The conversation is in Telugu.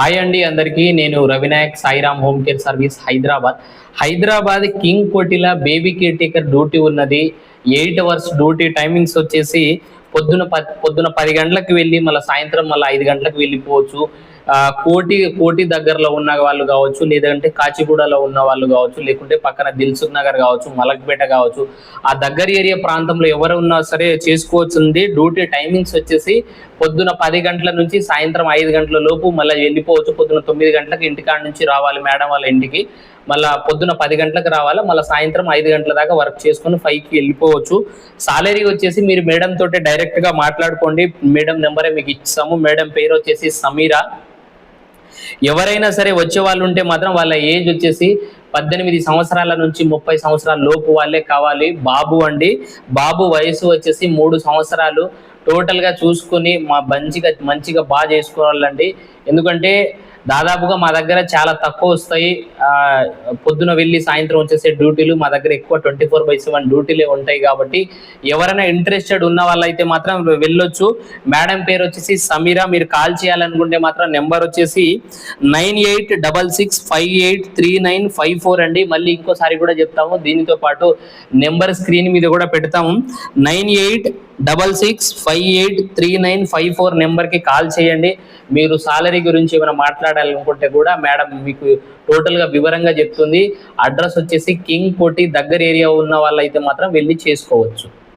హాయ్ అండి అందరికీ నేను Ravinayak Sairam home care service Hyderabad. Hyderabad king కోటిలా baby care taker duty ఉన్నది. ఎయిట్ అవర్స్ డ్యూటీ టైమింగ్స్ వచ్చేసి పొద్దున ప- పొద్దున పది గంటలకు వెళ్ళి మళ్ళీ సాయంత్రం మళ్ళీ ఐదు గంటలకు వెళ్ళిపోవచ్చు. కోటి కోటి దగ్గరలో ఉన్న వాళ్ళు కావచ్చు లేదంటే కాచిగూడలో ఉన్న వాళ్ళు కావచ్చు లేకుంటే పక్కన దిల్సుఖ్ నగర్ కావచ్చు మలక్పేట కావచ్చు ఆ దగ్గర ఏరియా ప్రాంతంలో ఎవరు ఉన్నా సరే చేసుకోవచ్చుంది డ్యూటీ టైమింగ్స్ వచ్చేసి పొద్దున పది గంటల నుంచి సాయంత్రం ఐదు గంటల లోపు మళ్ళీ వెళ్ళిపోవచ్చు. పొద్దున తొమ్మిది గంటలకు ఇంటికాడ నుంచి రావాలి మేడం వాళ్ళ ఇంటికి. మళ్ళా పొద్దున పది గంటలకు రావాలి మళ్ళీ సాయంత్రం ఐదు గంటల దాకా వర్క్ చేసుకుని ఫైవ్కి వెళ్ళిపోవచ్చు. సాలరీ వచ్చేసి మీరు మేడం తోటి డైరెక్ట్గా మాట్లాడుకోండి. మేడం నెంబరే మీకు ఇచ్చాము. మేడం పేరు వచ్చేసి సమీరా. ఎవరైనా సరే వచ్చే వాళ్ళు ఉంటే మాత్రం వాళ్ళ ఏజ్ వచ్చేసి పద్దెనిమిది సంవత్సరాల నుంచి ముప్పై సంవత్సరాల లోపు వాళ్ళే కావాలి. బాబు అండి. బాబు వయసు వచ్చేసి మూడు సంవత్సరాలు. టోటల్గా చూసుకుని మా మంచిగా మంచిగా బాగా చేసుకోవాలండి. ఎందుకంటే దాదాపుగా మా దగ్గర చాలా తక్కువ వస్తాయి. ఆ, పొద్దున వెళ్ళి సాయంత్రం వచ్చేసే డ్యూటీలు మా దగ్గర ఎక్కువ ట్వంటీ ఫోర్ బై సెవెన్ డ్యూటీలే ఉంటాయి కాబట్టి ఎవరైనా ఇంట్రెస్టెడ్ ఉన్న వాళ్ళైతే మాత్రం వెళ్ళొచ్చు. మేడం పేరు వచ్చేసి సమీరా. మీరు కాల్ చేయాలనుకుంటే మాత్రం నెంబర్ వచ్చేసి nine eight double six five eight three nine five four అండి. మళ్ళీ ఇంకోసారి కూడా చెప్తాము. దీనితో పాటు నెంబర్ స్క్రీన్ మీద కూడా పెడతాము. Nine eight double six five eight three nine five four నెంబర్కి కాల్ చేయండి. మీరు సాలరీ గురించి ఏమైనా మాట్లాడాలనుకుంటే కూడా మేడం మీకు టోటల్గా వివరంగా చెప్తుంది. అడ్రస్ వచ్చేసి కింగ్ కోటి దగ్గర ఏరియా ఉన్న వాళ్ళైతే మాత్రం వెళ్ళి చేసుకోవచ్చు.